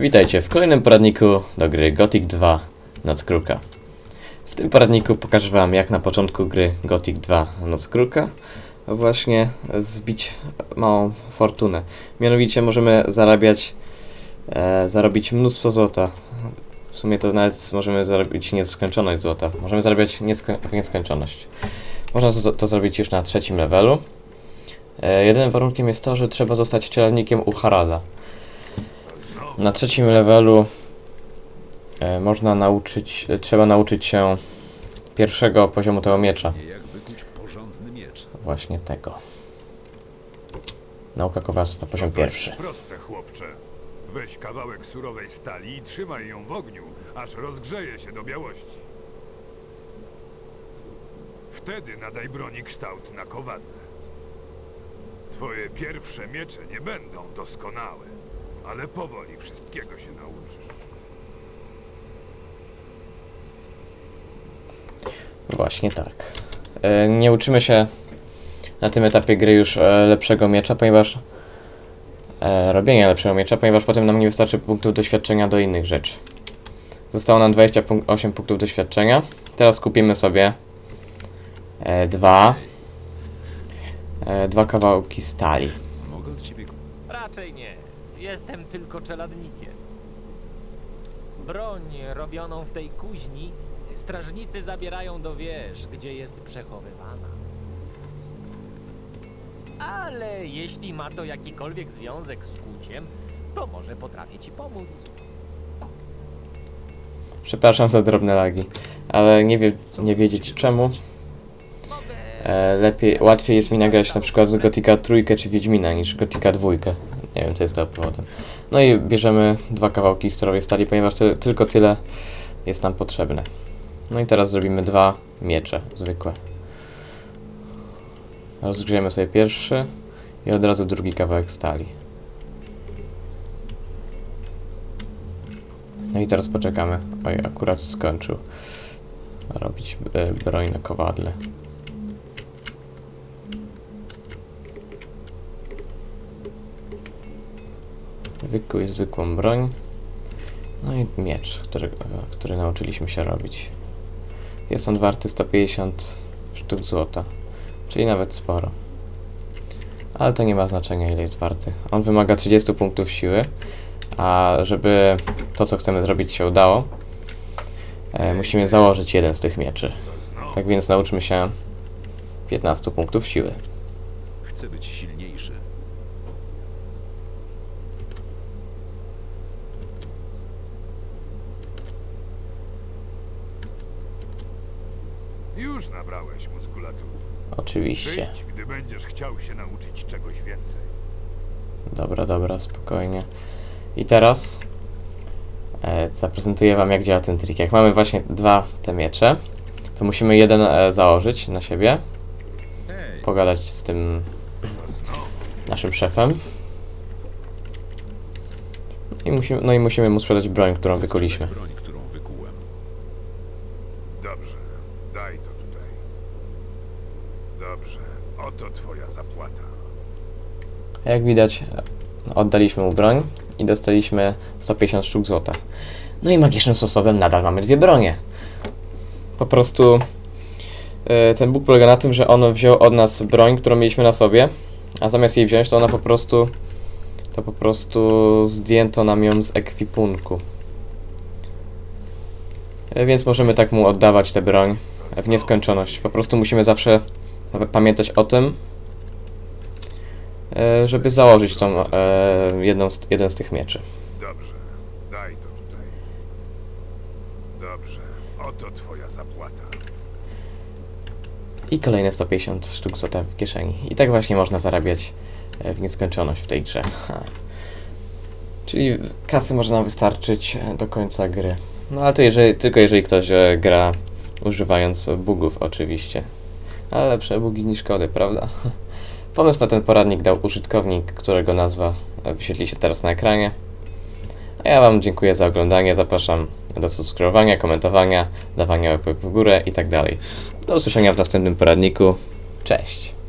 Witajcie w kolejnym poradniku do gry Gothic 2 Noc Kruka. W tym poradniku pokażę wam jak na początku gry Gothic 2 Noc Kruka właśnie zbić małą fortunę. Mianowicie możemy zarabiać e, zarobić mnóstwo złota. W sumie to nawet możemy zarobić nieskończoność złota. Możemy zarabiać niesko w nieskończoność. Można to, to zrobić już na trzecim levelu. E, jedynym warunkiem jest to, że trzeba zostać czeladnikiem u Harada. Na trzecim levelu e, można nauczyć, e, trzeba nauczyć się pierwszego poziomu tego miecza. Jak wykuć porządny miecz? Właśnie tego. Nauka kowalstwa, poziom pierwszy. Proste, chłopcze. Weź kawałek surowej stali i trzymaj ją w ogniu, aż rozgrzeje się do białości. Wtedy nadaj broni kształt na kowadle. Twoje pierwsze miecze nie będą doskonałe, ale powoli wszystkiego się nauczysz. Właśnie tak. E, Nie uczymy się na tym etapie gry już e, lepszego miecza, ponieważ e, robienia lepszego miecza, ponieważ potem nam nie wystarczy punktów doświadczenia do innych rzeczy. Zostało nam 28 punktów doświadczenia. Teraz kupimy sobie e, dwa e, dwa kawałki stali. Mogę od ciebie Raczej nie. Jestem tylko czeladnikiem. Broń robioną w tej kuźni strażnicy zabierają do wież, gdzie jest przechowywana. Ale jeśli ma to jakikolwiek związek z kuciem, to może potrafię ci pomóc. Przepraszam za drobne lagi, ale nie, wie, nie wiedzieć czemu. E, lepiej, łatwiej jest mi nagrać na przykład Gotika trójkę czy Wiedźmina niż Gotika dwójkę. Nie wiem co jest to powodem. No i bierzemy dwa kawałki sterowej stali, ponieważ ty, tylko tyle jest nam potrzebne. No i teraz zrobimy dwa miecze zwykłe. Rozgrzejemy sobie pierwszy i od razu drugi kawałek stali. No i teraz poczekamy. Oj, akurat skończył robić e, broń na kowadle. Wykuj zwykłą broń. No i miecz, który, który nauczyliśmy się robić. Jest on warty 150 sztuk złota, czyli nawet sporo. Ale to nie ma znaczenia ile jest warty. On wymaga 30 punktów siły, a żeby to co chcemy zrobić się udało, e, musimy założyć jeden z tych mieczy. Tak więc nauczmy się 15 punktów siły. Chcę być silniejszy. Już nabrałeś muskulatury. Oczywiście. Przyjdź, gdy będziesz chciał się nauczyć czegoś więcej. Dobra, dobra, spokojnie. I teraz e, zaprezentuję Wam, jak działa ten trik. Jak mamy właśnie dwa te miecze, to musimy jeden e, założyć na siebie, pogadać z tym naszym szefem. I musimy, no i musimy mu sprzedać broń, którą wykuliśmy. sprzedać broń, którą wykułem. Dobrze, daj to tutaj. Dobrze, oto twoja zapłata. Jak widać, oddaliśmy mu broń i dostaliśmy 150 sztuk złota. No i magicznym sposobem nadal mamy dwie bronie. Po prostu e, ten Bóg polega na tym, że on wziął od nas broń, którą mieliśmy na sobie, a zamiast jej wziąć, to ona po prostu to po prostu zdjęto nam ją z ekwipunku. E, Więc możemy tak mu oddawać tę broń w nieskończoność. Po prostu musimy zawsze pamiętać o tym, e, żeby założyć tą e, jedną z, jeden z tych mieczy. Dobrze, daj to tutaj. Dobrze, oto twoja zapłata. I kolejne 150 sztuk złota w kieszeni. I tak właśnie można zarabiać e, w nieskończoność w tej grze. Ha. Czyli kasy może nam wystarczyć do końca gry. No ale to jeżeli, tylko jeżeli ktoś gra używając bugów oczywiście. Ale lepsze bugi niż kody, prawda? Pomysł na ten poradnik dał użytkownik, którego nazwa wyświetli się teraz na ekranie. A ja Wam dziękuję za oglądanie, zapraszam do subskrybowania, komentowania, dawania łapek w górę i tak dalej. Do usłyszenia w następnym poradniku. Cześć!